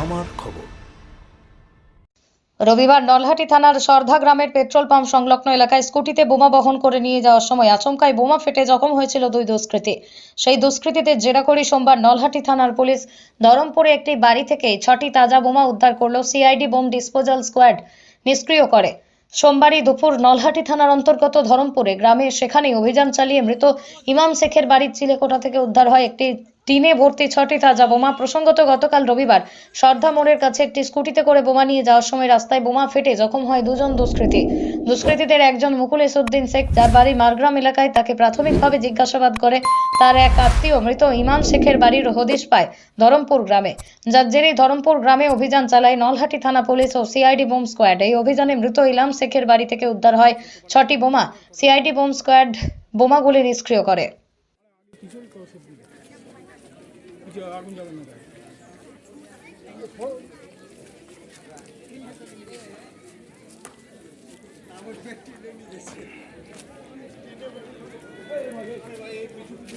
আমার খবর। রবিবার নলহাটি থানার সরধা গ্রামের পেট্রোল পাম্প সংলগ্ন এলাকায় স্কুটিতে বোমা বহন করে নিয়ে যাওয়ার সময় আচমকায় বোমা ফেটে জখম হয়েছিল দুই দুষ্কৃতী। সেই দুষ্কৃতীদের জেরা করে সোমবার নলহাটি থানার পুলিশ ধরমপুরে একটি বাড়ি থেকে ছটি তাজা বোমা উদ্ধার করল সিআইডি বোম ডিসপোজাল স্কোয়াড নিষ্ক্রিয় করে। সোমবারই দুপুর নলহাটি থানার অন্তর্গত ধরমপুরে গ্রামে সেখানেই অভিযান চালিয়ে মৃত ইমাম শেখের বাড়ির চিলেকোঠা থেকে উদ্ধার হয় একটি টিনে ভর্তি ছটি তাজা বোমা। প্রসঙ্গত, গতকাল রবিবার সর্ধা মোড়ের কাছে একটি স্কুটিতে করে বোমা নিয়ে যাওয়ার সময় রাস্তায় বোমা ফেটে জখম হয় দুজন দুষ্কৃতী। দুষ্কৃতীদের একজন মুকুল ইসুদ্দিন শেখ, যার বাড়ি মারগ্রাম এলাকায় তাকে প্রাথমিকভাবে জিজ্ঞাসাবাদ করে তার এক আত্মীয় মৃত ইমান শেখের বাড়ির হদিশ পায় ধরমপুর গ্রামে। যার জেরেই ধরমপুর গ্রামে অভিযান চালায় নলহাটি থানা পুলিশ ও সিআইডি বোম স্কোয়াড। এই অভিযানে মৃত ইলাম শেখের বাড়ি থেকে উদ্ধার হয় ছটি বোমা। সিআইডি বোম স্কোয়াড বোমাগুলি নিষ্ক্রিয় করে। আগুন যাবে না আমার কিছু কিছু